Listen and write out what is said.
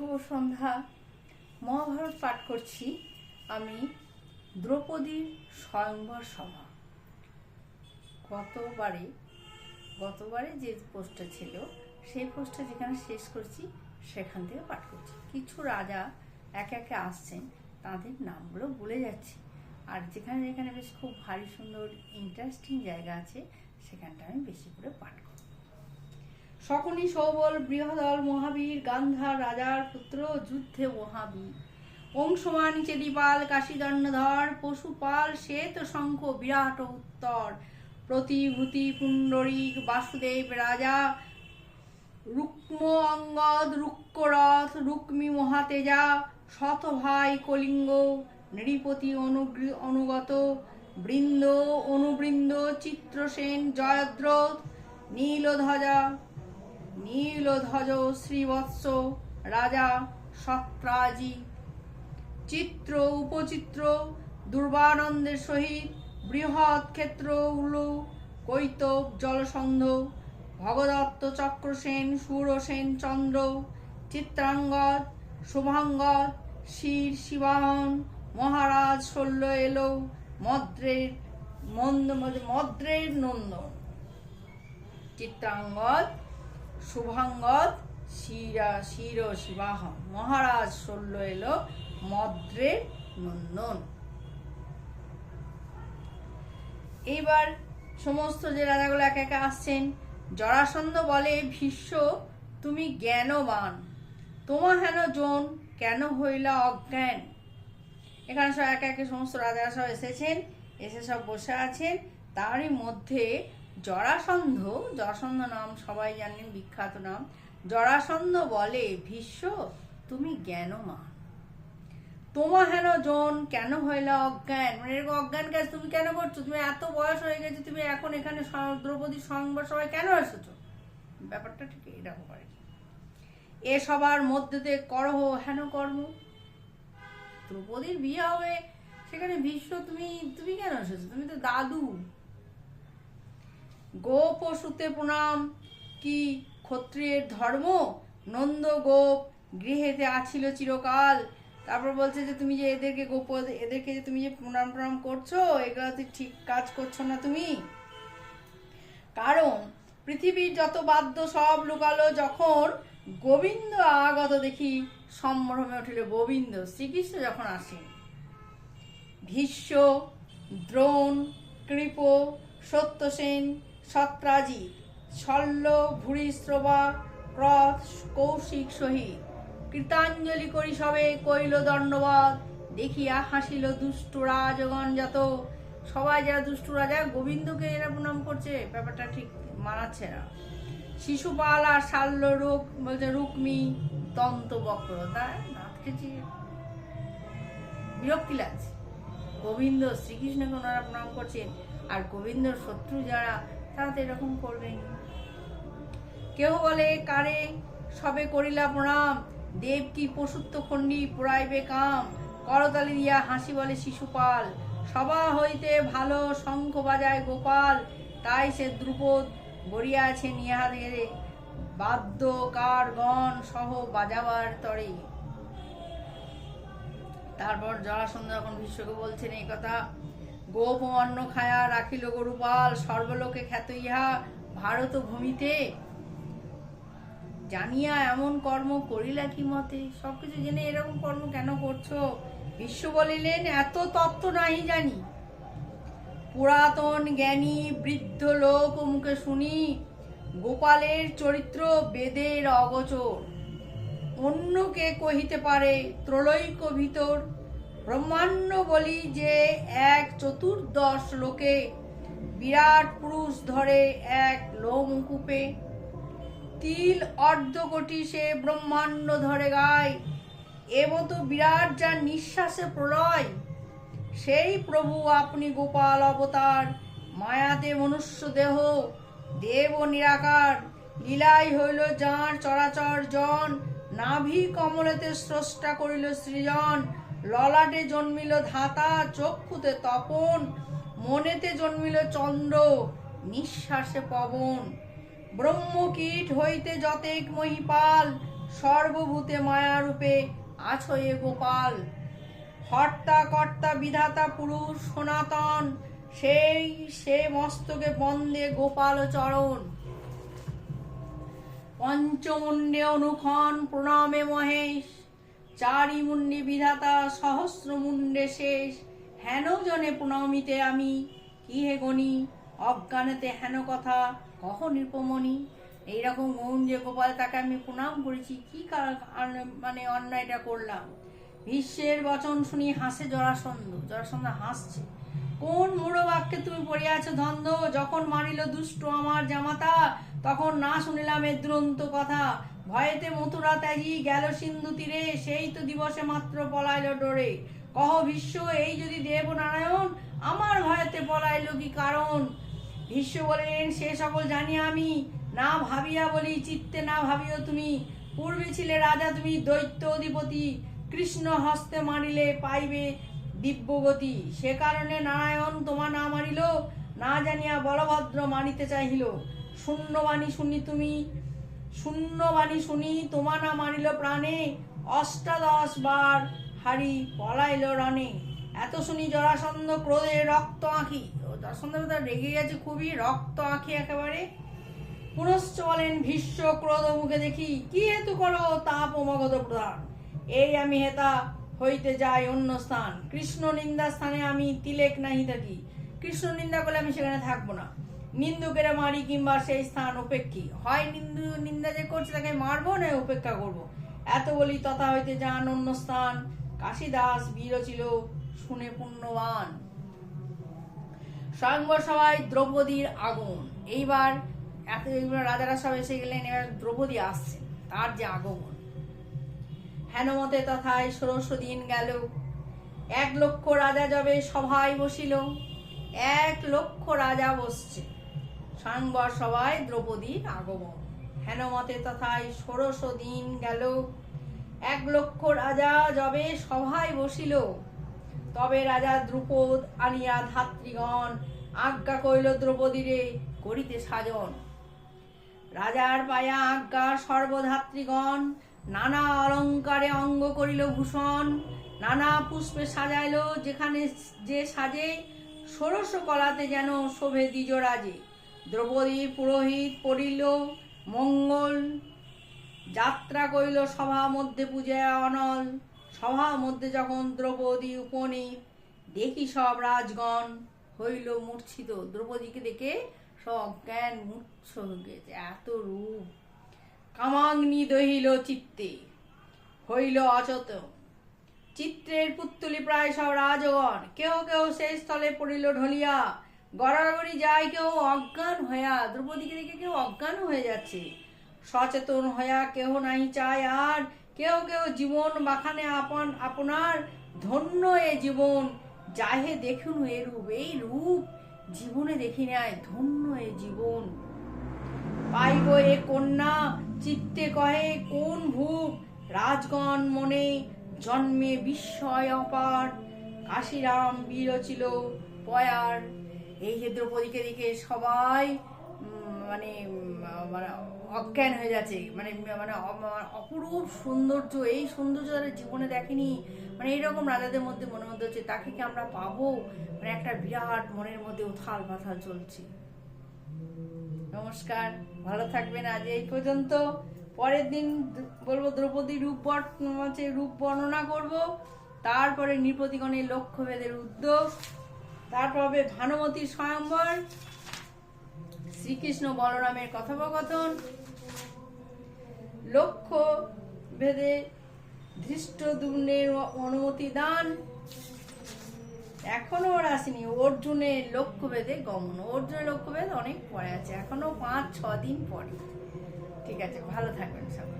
শুভ সন্ধ্যা। মহাভারত পাঠ করছি আমি, দ্রৌপদীর স্বয়ংবর সভা। গতবারে গতবারে যে পোস্টটা ছিল, সেই পোস্টটা যেখানে শেষ করছি, সেখান থেকে পাঠ করছি। কিছু রাজা একে একে আসছেন, তাদের নামগুলো বলে যাচ্ছি। আর যেখানে যেখানে বেশ খুব ভারী সুন্দর ইন্টারেস্টিং জায়গা আছে, সেখানটা আমি বেশি করে পাঠ শকুনি, সৌবল, বৃহদল, মহাবীর, গান্ধার রাজার পুত্র, যুদ্ধে মহাবীর। অংশমান চেদিপাল কাশীদণ্ডধর, পশুপাল, শ্বেত শঙ্খ, বিরাট উত্তর। প্রতিভূতি, পুণ্ডরিক, বাসুদেব রাজা, রুক্ম অঙ্গদ রুক্করথ রুক্মি মহাতেজা শতভাই কলিঙ্গ, নৃপতি অনুগৃ অনুগত, বৃন্দ, অনুবৃন্দ, চিত্রসেন, জয়দ্রথ, নীলধ্বজা নীলধ্বজ শ্রীবৎস রাজা সত্রাজি। চিত্র, উপচিত্র, দুর্বানন্দের সহিত বৃহৎ ক্ষেত্র উলু কৈতব জলসন্ধ, ভগদত্ত চক্রসেন, সুরসেন চন্দ্র, চিত্রাঙ্গদ, শুভাঙ্গদ, শির, শিবাহন, মহারাজ শল্য এলো, মদ্রের মন্দ, মদ্রের নন্দন। চিত্রাঙ্গদ শুভাঙ্গদ শিরা শির শিবাহন মহারাজ শল্য এলো মদ্রের নন্দন। এইবার সমস্ত যে রাজাগুলো একে একে আসছেন, জরাসন্ধ বলে, ভীষ্ম, তুমি জ্ঞানবান। তোমা হেন জন কেন হইলা অজ্ঞান? এখানে সব একে একে সমস্ত রাজারা সব এসেছেন, এসে সব বসে আছেন। তারই মধ্যে জরাসন্ধ জরাসন্ধ নাম সবাই জানেন, বিখ্যাত নাম। জরাসন্ধ বলে, ভীষ্ম, তুমি জ্ঞানমান। তোমা হেন জন, কেন হইলা অজ্ঞান? মানে এরকম অজ্ঞান কাজ তুমি কেন করছ? তুমি এত বয়স হয়ে গেছে, তুমি এখন এখানে দ্রৌপদীর সংবাদ সবাই কেন এসেছ? ব্যাপারটা ঠিক এরকম করে। এ সবার মধ্যে মধ্যেতে করহ, হেন কর্ম? দ্রৌপদীর বিয়ে হবে সেখানে ভীষ্ম, তুমি তুমি কেন এসেছ? তুমি তো দাদু। গো পশুতে প্রণাম কি ক্ষত্রিয়ের ধর্ম? নন্দ গোপ গৃহেতে আছিল চিরকাল। তারপর বলছে যে, তুমি যে এদেরকে গোপ, এদেরকে যে তুমি যে প্রণাম প্রণাম করছ এগুলোতে ঠিক কাজ করছ না তুমি। কারণ পৃথিবীর যত বাদ্য সব লুকালো, যখন গোবিন্দ আগত দেখি সম্ভ্রমে উঠিল গোবিন্দ, শ্রীকৃষ্ণ যখন আসেন। ভীষ্ম, দ্রোণ, কৃপ, সত্যসেন সত্রাজিৎ শল্য ভূরিশ্রবা ক্রথ কৌশিক সহিত। কৃতাঞ্জলি করি সবে, কইল দণ্ডবাদ। দেখিয়া হাসিল দুষ্ট রাজগণ যত। সবাই যারা দুষ্ট রাজা, গোবিন্দকে এরা প্রণাম করছে। ব্যাপারটা ঠিক মানাচ্ছে না। শিশুপাল আর শাল্য রূপ বলছে রুক্মি, দন্ত বক্র। তাই নাথ খেয়েছি বিরক্তি লাগছে। গোবিন্দ শ্রীকৃষ্ণকে ওনারা প্রণাম করছেন। আর গোবিন্দর শত্রু যারা তারা তো এরকম করবেন কেহ বলে, কারে? সবে করিলা প্রণাম। দেব কি পশুত্ব খণ্ডি পুরাইবে কাম করতালি দিয়া হাসি বলে শিশুপাল। সভা হইতে ভালো শঙ্খ বাজায় গোপাল। তাই সে দ্রুপদ গড়িয়াছে নিহাদের বাদ্যকার গণ সহ বাজাবার তরে। তারপর জরাসন্ধ যখন বিশ্বকে বলছেন এই কথা গোপ অন্ন খায়া রাখিল গরুপাল সর্বলোকে খ্যাত ইহা ভারত ভূমিতে জানিয়া এমন কর্ম করিলা কি মতে? সবকিছু জেনে এরকম কর্ম কেন করছ? বিশ্ব বলিলেন, এত তত্ত্ব নাহি জানি। পুরাতন জ্ঞানী বৃদ্ধ লোক মুখে শুনি, গোপালের চরিত্র বেদের অগোচর। অন্যকে কহিতে পারে, ত্রৈলোক্য ভিতর ব্রহ্মাণ্ড বলি যে এক চতুর্দশ লোকে বিরাট পুরুষ ধরে এক লোমকূপে তিল অর্ধ কোটি সে ব্রহ্মাণ্ড ধরে গায়। এবত বিরাট যার নিঃশ্বাসে প্রলয়। সেই প্রভু আপনি গোপাল অবতার, মায়াতে মনুষ্য দেহ, দেব নিরাকার, লীলাই হইল যাঁর চরাচর জন, নাভি কমলেতে স্রষ্টা করিল সৃজন। ললাটে জন্মিল ধাতা, চক্ষুতে তপন, মনেতে জন্মিল চন্দ্র, নিঃশ্বাসে পবন। ব্রহ্মকীট হইতে যতেক মহিপাল, সর্বভূতে মায়ারূপে আছো এ গোপাল। হর্তা, কর্তা, বিধাতা, পুরুষ, সনাতন, সেই, সে মস্তকে বন্দে গোপাল চরণ। পঞ্চমুণ্ডে অনুক্ষণ প্রণামে মহেশ চারি মুণ্ডে বিধাতা সহস্র মুণ্ডে শেষ। হেন জনে প্রণমিতে আমি। কি হে গণি? অজ্ঞানেতে হেন কথা? কহ নির্পমণি? এইরকম মৌন যে গোপাল, তাকে আমি প্রণাম করেছি, কি মানে অন্যায়টা করলাম? বিশ্বের বচন শুনি হাসে জরাসন্ধ। জরাসন্ধ হাসছে। কোন মূঢ় বাক্যে তুমি পড়িয়াছ ধন্দ যখন মারিল দুষ্ট আমার জামাতা, তখন না শুনিলাম এ দুরন্ত কথা। ভয়েতে মথুরা ত্যাগী গেল সিন্ধু তীরে, সেই তো দিবসে মাত্র পলাইল ডোরে। কহ বিশ্ব এই যদি দেব নারায়ণ আমার ভয়েতে পলাইল কি কারণ? ভীষ্ম বলেন সে সকল জানি আমি। না ভাবিয়া বলি, চিত্তে না ভাবিও তুমি। পূর্বে ছিলে রাজা তুমি দৈত্য অধিপতি। কৃষ্ণ হস্তে মারিলে পাইবে দিব্যগতি। সে কারণে নারায়ণ তোমার না মারিল না জানিয়া বলভদ্র মানিতে চাহিল। শূন্যবাণী শুনি তুমি শূন্যবাণী শুনি, তোমা না মারিল প্রাণে, অষ্টাদশ বার হারি পলাইল রণে। এত শুনি জরাসন্ধ ক্রোধে রক্ত ও জরাসন্ধ রেগে গেছে খুবই, রক্ত আঁকি একেবারে। পুনশ্চ বলেন, ভীষ্ম ক্রোধ মুখে দেখি, কি হেতু করো তাপ অমগত প্রধান? এই আমি হেতা হইতে যাই অন্য স্থান। কৃষ্ণ নিন্দা স্থানে আমি তিলেক নাহি থাকি। কৃষ্ণ নিন্দা করলে আমি সেখানে থাকব না। নিন্দুকেরা মারি কিংবা সেই স্থান উপেক্ষী হয় নিন্দু, নিন্দা যে করছে তাকে মারবো না উপেক্ষা করব। এত বলি তথা হইতে যান অন্য স্থান। কাশীদাস বীর ছিল শুনে পুণ্যবান। স্বয়ংবর সভায় দ্রৌপদীর আগমন। এইবার এত রাজারা সব এসে গেলেন, এবার দ্রৌপদী আসছেন তার যে আগমন। হেনমতে তথায় ষোড়শ দিন গেল। এক লক্ষ রাজা যবে সভায় বসিল। এক লক্ষ রাজা বসছে। স্বয়ংবর সভায় দ্রৌপদীর আগমন। হেনমতে তথায় ষোড়শ দিন গেল। এক লক্ষ রাজা যবে সভায় বসিল। তবে রাজা দ্রুপদ আনিয়া ধাত্রীগণ আজ্ঞা কইল দ্রৌপদীরে করিতে সাজন। রাজার পায়া আজ্ঞা সর্বধাত্রীগণ নানা অলঙ্কারে অঙ্গ করিল ভূষণ, নানা পুষ্পে সাজাইল, যেখানে যে সাজে ষোড়শ কলাতে যেন শোভে দ্বিজরাজে দ্রৌপদী পুরোহিত পড়িল, মঙ্গল। যাত্রা করিল সভা মধ্যে পূজা অনল। সভা মধ্যে যখন দ্রৌপদী উপনীত, দেখি সব রাজগণ হইল মূর্ছিত। দ্রৌপদীকে দেখে সব অজ্ঞান মূর্ছ গেছে এত রূপ। কামাগ্নি দহিল চিত্তে, হইল অচত। চিত্রের পুত্তলি প্রায় সব রাজগণ কেউ কেউ সেই স্থলে পড়িল ঢলিয়া। গড়াগড়ি যায় কেউ অজ্ঞান হইয়া, দ্রৌপদীকে দেখে কেউ অজ্ঞান হয়ে যাচ্ছে। সচেতন হইয়া কেহ নাই চায় আর কেউ কেউ জীবন বাখানে আপন, আপনার ধন্য এ জীবন। যাহে দেখুন এ রূপ, এই রূপ জীবনে দেখি নাই, ধন্য এ জীবন। পাইব এ কন্যা, চিত্তে কহে কোন ভূপ? রাজগণ মনে জন্মে বিস্ময় অপার। কাশিরাম বীর ছিল পয়ার। এই যে দ্রৌপদীকে দেখে সবাই মানে মানে অজ্ঞান হয়ে যাচ্ছে। মানে মানে অপরূপ সৌন্দর্য, এই সৌন্দর্য তারা জীবনে দেখেনি। মানে এইরকম রাজাদের মধ্যে মনে মধ্যে হচ্ছে, তাকে কি আমরা পাবো? মানে একটা বিরাট মনের মধ্যে উথাল পাথাল চলছে। নমস্কার, ভালো থাকবেন আজ এই পর্যন্ত। পরের দিন বলব দ্রৌপদী রূপ হচ্ছে রূপ বর্ণনা করব। তারপরে নৃপতিগণের লক্ষ্যভেদের উদ্যোগ। তারপর হবে ভানুমতির স্বয়ম্বর, শ্রীকৃষ্ণ বলরামের কথোপকথন, লক্ষ্য ভেদে ধৃষ্ট দুর্নের অনুমতি দান। এখনও ওর আসেনি অর্জুনের লক্ষ্যভেদে গমন। অর্জুনের লক্ষ্যভেদ অনেক পরে আছে, এখনও পাঁচ, ছ দিন পরে। ঠিক আছে, ভালো থাকবেন সবাই।